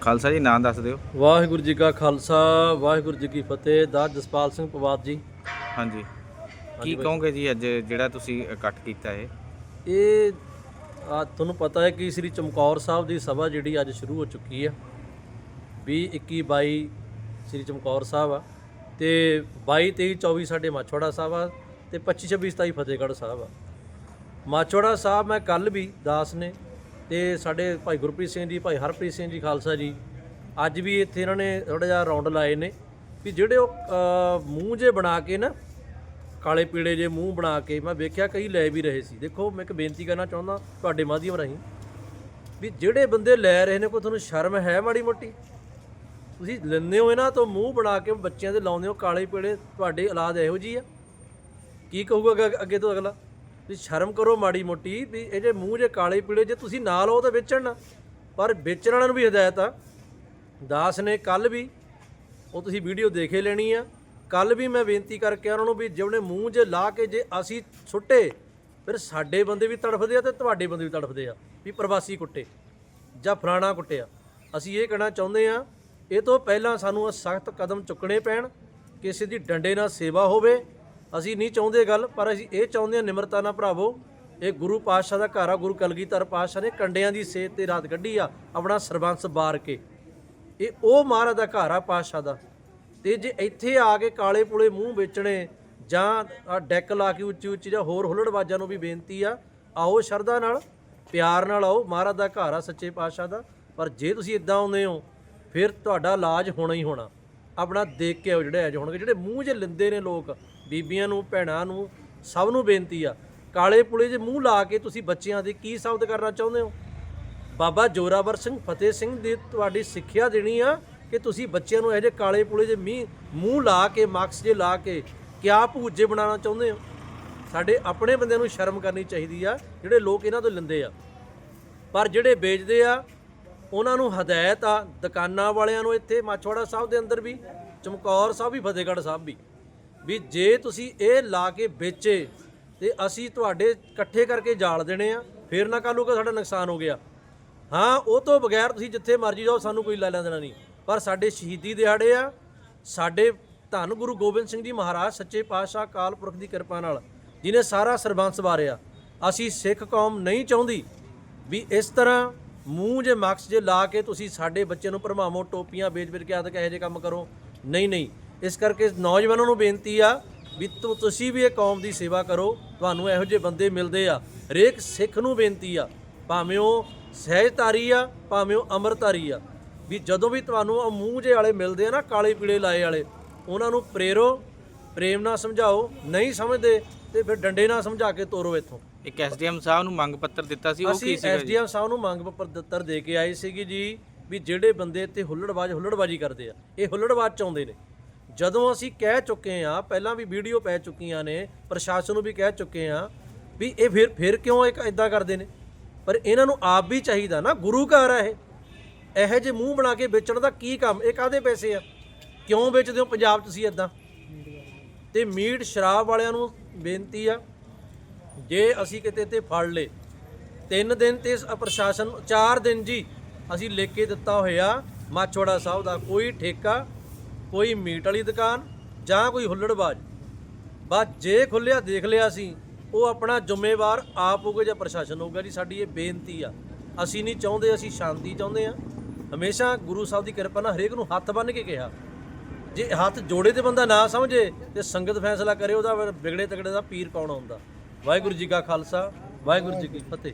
ਖਾਲਸਾ ਜੀ ਨਾਂ ਦੱਸ ਦਿਓ। ਵਾਹਿਗੁਰੂ ਜੀ ਕਾ ਖਾਲਸਾ ਵਾਹਿਗੁਰੂ ਜੀ ਕੀ ਫਤਿਹ। ਦਾ ਜਸਪਾਲ ਸਿੰਘ ਪਵਾਰ ਜੀ। ਹਾਂਜੀ। ਕੀ ਕਹੋਗੇ ਜੀ ਅੱਜ ਜਿਹੜਾ ਤੁਸੀਂ ਇਕੱਠ ਕੀਤਾ ਹੈ ਇਹ ਆ ਤੁਹਾਨੂੰ ਪਤਾ ਹੈ ਕਿ ਸ੍ਰੀ ਚਮਕੌਰ ਸਾਹਿਬ ਦੀ ਸਭਾ ਜਿਹੜੀ ਅੱਜ ਸ਼ੁਰੂ ਹੋ ਚੁੱਕੀ ਆ। 20 21 22 ਸ੍ਰੀ ਚਮਕੌਰ ਸਾਹਿਬ ਆ। ਤੇ 22 23 24 ਸਾਡੇ ਮਾਛੋੜਾ ਸਾਹਿਬ ਆ ਤੇ 25 26 27 ਫਤਿਹਗੜ੍ਹ ਸਾਹਿਬ ਆ। ਮਾਛੋੜਾ ਸਾਹਿਬ ਮੈਂ ਕੱਲ ਵੀ ਦਾਸ ਨੇ ਤੇ ਸਾਡੇ ਭਾਈ ਗੁਰਪ੍ਰੀਤ ਸਿੰਘ ਜੀ, ਭਾਈ ਹਰਪ੍ਰੀਤ ਸਿੰਘ ਜੀ ਖਾਲਸਾ ਜੀ, ਅੱਜ ਵੀ ਇੱਥੇ ਇਹਨਾਂ ਨੇ ਥੋੜਾ ਜਿਹਾ ਰੌਂਡ ਲਾਏ ਨੇ ਵੀ ਜਿਹੜੇ ਉਹ ਮੂੰਹ ਜੇ ਬਣਾ ਕੇ ਨਾ, ਕਾਲੇ ਪੀੜੇ ਜੇ ਮੂੰਹ ਬਣਾ ਕੇ ਮੈਂ ਵੇਖਿਆ ਕਈ ਲੈ ਵੀ ਰਹੇ ਸੀ। ਦੇਖੋ, ਮੈਂ ਇੱਕ ਬੇਨਤੀ ਕਰਨਾ ਚਾਹੁੰਦਾ ਤੁਹਾਡੇ ਮਾਧਿਅਮ ਰਾਹੀਂ ਵੀ ਜਿਹੜੇ ਬੰਦੇ ਲੈ ਰਹੇ ਨੇ, ਕੋਈ ਤੁਹਾਨੂੰ ਸ਼ਰਮ ਹੈ ਮਾੜੀ ਮੋਟੀ? ਤੁਸੀਂ ਲੈਂਦੇ ਹੋ ਇਹਨਾਂ ਤੋਂ ਮੂੰਹ ਬਣਾ ਕੇ, ਬੱਚਿਆਂ ਦੇ ਲਾਉਂਦੇ ਹੋ, ਕਾਲੇ ਪੀੜੇ ਤੁਹਾਡੇ ਔਲਾਦ ਇਹੋ ਜੀ ਆ? ਕੀ ਕਹੂਗਾ ਅੱਗੇ ਤੋਂ ਅਗਲਾ? ਵੀ ਸ਼ਰਮ ਕਰੋ ਮਾੜੀ ਮੋਟੀ, ਵੀ ਇਹ ਜੇ ਮੂੰਹ ਜੇ ਕਾਲੇ ਪੀਲੇ, ਜੇ ਤੁਸੀਂ ਨਾ ਲਓ ਤਾਂ ਵੇਚਣ ਨਾ। ਪਰ ਵੇਚਣ ਵਾਲਿਆਂ ਨੂੰ ਵੀ ਹਦਾਇਤ ਆ। ਦਾਸ ਨੇ ਕੱਲ ਵੀ ਉਹ ਤੁਸੀਂ ਵੀਡੀਓ ਦੇਖੇ ਲੈਣੀ ਆ। ਕੱਲ ਵੀ ਮੈਂ ਬੇਨਤੀ ਕਰਕੇ ਉਹਨਾਂ ਨੂੰ ਵੀ ਜਿਹੜੇ ਮੂੰਹ ਜੇ ਲਾ ਕੇ ਜੇ ਅਸੀਂ ਛੁੱਟੇ ਫਿਰ ਸਾਡੇ ਬੰਦੇ ਵੀ ਤੜਫਦੇ ਆ ਤੇ ਤੁਹਾਡੇ ਬੰਦੇ ਵੀ ਤੜਫਦੇ ਆ ਵੀ ਪ੍ਰਵਾਸੀ ਕੁੱਟੇ ਜਾਂ ਫਲਾਣਾ ਕੁੱਟਿਆ। ਅਸੀਂ ਇਹ ਕਹਿਣਾ ਚਾਹੁੰਦੇ ਆ, ਇਹ ਤੋਂ ਪਹਿਲਾਂ ਸਾਨੂੰ ਸਖਤ ਕਦਮ ਚੁੱਕਣੇ ਪੈਣ, ਕਿਸੇ ਦੀ ਡੰਡੇ ਨਾਲ ਸੇਵਾ ਹੋਵੇ ਅਸੀਂ ਨਹੀਂ ਚਾਹੁੰਦੇ ਗੱਲ, ਪਰ ਅਸੀਂ ਇਹ ਚਾਹੁੰਦੇ ਹਾਂ ਨਿਮਰਤਾ ਨਾਲ ਭਰਾਵੋ, ਇਹ ਗੁਰੂ ਪਾਤਸ਼ਾਹ ਦਾ ਘਰ ਆ, ਗੁਰੂ ਕਲਗੀਧਰ ਪਾਤਸ਼ਾਹ ਨੇ ਕੰਡਿਆਂ ਦੀ ਸੇਧ ਤੇ ਰਾਤ ਕੱਢੀ ਆ, ਆਪਣਾ ਸਰਬੰਸ ਬਾਰ ਕੇ। ਇਹ ਉਹ ਮਹਾਰਾਜ ਦਾ ਘਰ ਆ ਪਾਤਸ਼ਾਹ ਦਾ। ਤੇ ਜੇ ਇੱਥੇ ਆ ਕੇ ਕਾਲੇ ਪੁਲੇ ਮੂੰਹ ਵੇਚਣੇ ਜਾਂ ਆਹ ਡੈਕ ਲਾ ਕੇ ਉੱਚੀ ਉੱਚੀ ਜਾਂ ਹੋਰ ਹੁੱਲੜਬਾਜ਼ਾਂ ਨੂੰ ਵੀ ਬੇਨਤੀ ਆ, ਆਓ ਸ਼ਰਧਾ ਨਾਲ, ਪਿਆਰ ਨਾਲ ਆਓ, ਮਹਾਰਾਜ ਦਾ ਘਰ ਆ ਸੱਚੇ ਪਾਤਸ਼ਾਹ ਦਾ। ਪਰ ਜੇ ਤੁਸੀਂ ਇਦਾਂ ਆਉਂਦੇ ਹੋ, ਫਿਰ ਤੁਹਾਡਾ ਇਲਾਜ ਹੋਣਾ ਹੀ ਹੋਣਾ। ਆਪਣਾ ਦੇਖ ਕੇ ਆਓ ਜਿਹੜੇ ਅਜ ਹੋਣਗੇ। ਜਿਹੜੇ ਮੂੰਹ 'ਚ ਲਿੰਦੇ ਨੇ ਲੋਕ, ਬੀਬੀਆਂ ਨੂੰ, ਭੈਣਾਂ ਨੂੰ, ਸਭ ਨੂੰ ਬੇਨਤੀ ਆ, ਕਾਲੇ ਪੁਲੇ 'ਚ ਮੂੰਹ ਲਾ ਕੇ ਤੁਸੀਂ ਬੱਚਿਆਂ ਦੇ ਕੀ ਸਾਬਤ ਕਰਨਾ ਚਾਹੁੰਦੇ ਹੋ? ਬਾਬਾ ਜੋਰਾਵਰ ਸਿੰਘ ਫਤਿਹ ਸਿੰਘ ਦੀ ਤੁਹਾਡੀ ਸਿੱਖਿਆ ਦੇਣੀ ਆ ਕਿ ਤੁਸੀਂ ਬੱਚਿਆਂ ਨੂੰ ਇਹੋ ਜਿਹੇ ਕਾਲੇ ਪੁਲੇ ਦੇ ਮੀਂਹ, ਮੂੰਹ ਲਾ ਕੇ ਮਾਕਸ ਜੇ ਲਾ ਕੇ ਕਿਆ ਭੂਜੇ ਬਣਾਉਣਾ ਚਾਹੁੰਦੇ ਹੋ? ਸਾਡੇ ਆਪਣੇ ਬੰਦਿਆਂ ਨੂੰ ਸ਼ਰਮ ਕਰਨੀ ਚਾਹੀਦੀ ਆ, ਜਿਹੜੇ ਲੋਕ ਇਹਨਾਂ ਤੋਂ ਲੈਂਦੇ ਆ। ਪਰ ਜਿਹੜੇ ਵੇਚਦੇ ਆ ਉਹਨਾਂ ਨੂੰ ਹਦਾਇਤ ਆ, ਦੁਕਾਨਾਂ ਵਾਲਿਆਂ ਨੂੰ ਇੱਥੇ ਮਾਛਵਾੜਾ ਸਾਹਿਬ ਦੇ ਅੰਦਰ ਵੀ, ਚਮਕੌਰ ਸਾਹਿਬ ਵੀ, ਫਤਿਹਗੜ੍ਹ ਸਾਹਿਬ ਵੀ ਵੀ ਜੇ ਤੁਸੀਂ ਇਹ ਲਾ ਕੇ ਵੇਚੇ ਤੇ ਅਸੀਂ ਤੁਹਾਡੇ ਇਕੱਠੇ ਕਰਕੇ ਜਾਲ ਦੇਣੇ ਆ, ਫੇਰ ਨਾ ਕੱਲ੍ਹ ਕਿ ਸਾਡਾ ਨੁਕਸਾਨ ਹੋ ਗਿਆ। ਹਾਂ, ਉਹ ਤੋਂ ਬਗੈਰ ਤੁਸੀਂ ਜਿੱਥੇ ਮਰਜ਼ੀ ਜਾਓ, ਸਾਨੂੰ ਕੋਈ ਲੈ ਦੇਣਾ ਨਹੀਂ। ਪਰ ਸਾਡੇ ਸ਼ਹੀਦੀ ਦਿਹਾੜੇ ਆ, ਸਾਡੇ ਧੰਨ ਗੁਰੂ ਗੋਬਿੰਦ ਸਿੰਘ ਜੀ ਮਹਾਰਾਜ, ਸੱਚੇ ਪਾਤਸ਼ਾਹ ਕਾਲ ਪੁਰਖ ਦੀ ਕਿਰਪਾ ਨਾਲ, ਜਿਨੇ ਸਾਰਾ ਸਰਬੰਸ ਵਾਰਿਆ। ਅਸੀਂ ਸਿੱਖ ਕੌਮ ਨਹੀਂ ਚਾਹੁੰਦੀ ਵੀ ਇਸ ਤਰ੍ਹਾਂ ਮੂੰਹ ਜੇ ਮਕਸ ਜੇ ਲਾ ਕੇ ਤੁਸੀਂ ਸਾਡੇ ਬੱਚਿਆਂ ਨੂੰ ਭਰਮਾਵੋ, ਟੋਪੀਆਂ ਵੇਚ-ਵੇਚ ਕੇ ਆਦਿ ਇਹੋ ਜਿਹੇ ਕੰਮ ਕਰੋ। ਨਹੀਂ ਨਹੀਂ। ਇਸ ਕਰਕੇ ਨੌਜਵਾਨਾਂ ਨੂੰ ਬੇਨਤੀ ਆ ਵੀ ਤੁਸੀਂ ਵੀ ਇਹ ਕੌਮ ਦੀ ਸੇਵਾ ਕਰੋ। ਤੁਹਾਨੂੰ ਇਹੋ ਜਿਹੇ ਬੰਦੇ ਮਿਲਦੇ ਆ। ਹਰੇਕ ਸਿੱਖ ਨੂੰ ਬੇਨਤੀ ਆ, ਭਾਵੇਂ ਉਹ ਸਹਿਜਧਾਰੀ ਆ, ਭਾਵੇਂ ਉਹ ਅੰਮ੍ਰਿਤਧਾਰੀ ਆ, ਵੀ ਜਦੋਂ ਵੀ ਤੁਹਾਨੂੰ ਉਹ ਮੂੰਹ ਜੇ ਵਾਲੇ ਮਿਲਦੇ ਆ ਨਾ, ਕਾਲੇ ਪੀਲੇ ਲਾਏ ਵਾਲੇ, ਉਹਨਾਂ ਨੂੰ ਪ੍ਰੇਰੋ, ਪ੍ਰੇਮ ਨਾਲ ਸਮਝਾਓ। ਨਹੀਂ ਸਮਝਦੇ ਤੇ ਫਿਰ ਡੰਡੇ ਨਾਲ ਸਮਝਾ ਕੇ ਤੋਰੋ ਇੱਥੋਂ। ਇੱਕ ਐਸਡੀਐਮ ਸਾਹਿਬ ਨੂੰ ਮੰਗ ਪੱਤਰ ਦਿੱਤਾ ਸੀ ਉਹ ਅਸੀਂ ਕੀ ਸੀਗਾ ਜੀ? ਐਸਡੀਐਮ ਸਾਹਿਬ ਨੂੰ ਮੰਗ ਪੱਤਰ ਦਿੱਤਰ ਦੇ ਕੇ ਆਏ ਸੀਗੇ ਜੀ ਵੀ ਜਿਹੜੇ ਬੰਦੇ ਇੱਥੇ ਹੁੱਲੜਬਾਜ਼ ਹੁੱਲੜਬਾਜ਼ੀ ਕਰਦੇ ਆ ਇਹ ਹੁੱਲੜਬਾਜ਼ ਚਾਹੁੰਦੇ ਨੇ। ਜਦੋਂ ਅਸੀਂ ਕਹਿ ਚੁੱਕੇ ਆ ਪਹਿਲਾਂ ਵੀ ਵੀਡੀਓ ਪੈ ਚੁੱਕੀਆਂ ਨੇ ਪ੍ਰਸ਼ਾਸਨ ਨੂੰ ਵੀ ਕਹਿ ਚੁੱਕੇ ਆ ਵੀ ਇਹ ਫਿਰ ਫਿਰ ਕਿਉਂ ਇੱਕ ਇਦਾਂ ਕਰਦੇ ਨੇ? ਪਰ ਇਹਨਾਂ ਨੂੰ ਆਪ ਵੀ ਚਾਹੀਦਾ ਨਾ ਗੁਰੂ ਘਰ ਆ ਇਹ। ਇਹੋ ਜਿਹੇ ਮੂੰਹ ਬਣਾ ਕੇ ਵੇਚਣ ਦਾ ਕੀ ਕੰਮ ਇਹ ਕਾਦੇ ਪੈਸੇ ਆ? ਕਿਉਂ ਵੇਚਦੇ ਹੋ ਪੰਜਾਬ 'ਚ ਤੁਸੀਂ ਇਦਾਂ ਤੇ ਮੀਟ ਸ਼ਰਾਬ ਵਾਲਿਆਂ ਨੂੰ ਬੇਨਤੀ ਆ, ਜੇ ਅਸੀਂ ਕਿਤੇ ਤੇ ਫੜ ਲੇ ਤਿੰਨ ਦਿਨ ਤੇ ਪ੍ਰਸ਼ਾਸਨ, ਚਾਰ ਦਿਨ ਜੀ ਅਸੀਂ ਲਿਖ ਕੇ ਦਿੱਤਾ ਹੋਇਆ ਮਾਛੋੜਾ ਸਾਹਿਬ ਦਾ ਕੋਈ ਠੇਕਾ, ਕੋਈ ਮੀਟ ਵਾਲੀ ਦੁਕਾਨ ਜਾਂ ਕੋਈ ਹੁੱਲੜਬਾਜ਼। ਬਸ ਜੇ ਖੁੱਲਿਆ ਦੇਖ ਲਿਆ ਸੀ ਉਹ ਆਪਣਾ ਜ਼ਿੰਮੇਵਾਰ ਆਪ ਹੋਊਗਾ ਜਾਂ ਪ੍ਰਸ਼ਾਸਨ ਹੋਊਗਾ ਜੀ, ਸਾਡੀ ਇਹ ਬੇਨਤੀ ਆ। ਅਸੀਂ ਨਹੀਂ ਚਾਹੁੰਦੇ, ਅਸੀਂ ਸ਼ਾਂਤੀ ਚਾਹੁੰਦੇ ਆ। ਹਮੇਸ਼ਾ ਗੁਰੂ ਸਾਹਿਬ ਦੀ ਕਿਰਪਾ ਨਾਲ ਹਰੇਕ ਨੂੰ ਹੱਥ ਬੰਨ੍ਹ ਕੇ ਕਿਹਾ। ਜੇ ਹੱਥ ਜੋੜੇ ਤੇ ਬੰਦਾ ਨਾ ਸਮਝੇ ਤੇ ਸੰਗਤ ਫੈਸਲਾ ਕਰੇ, ਉਹਦਾ ਫਿਰ ਵਿਗੜੇ ਤਗੜੇ ਦਾ ਪੀਰ ਕੌਣ ਹੁੰਦਾ? ਵਾਹਿਗੁਰੂ ਜੀ ਕਾ ਖਾਲਸਾ, ਵਾਹਿਗੁਰੂ ਜੀ ਕੀ ਫਤਿਹ।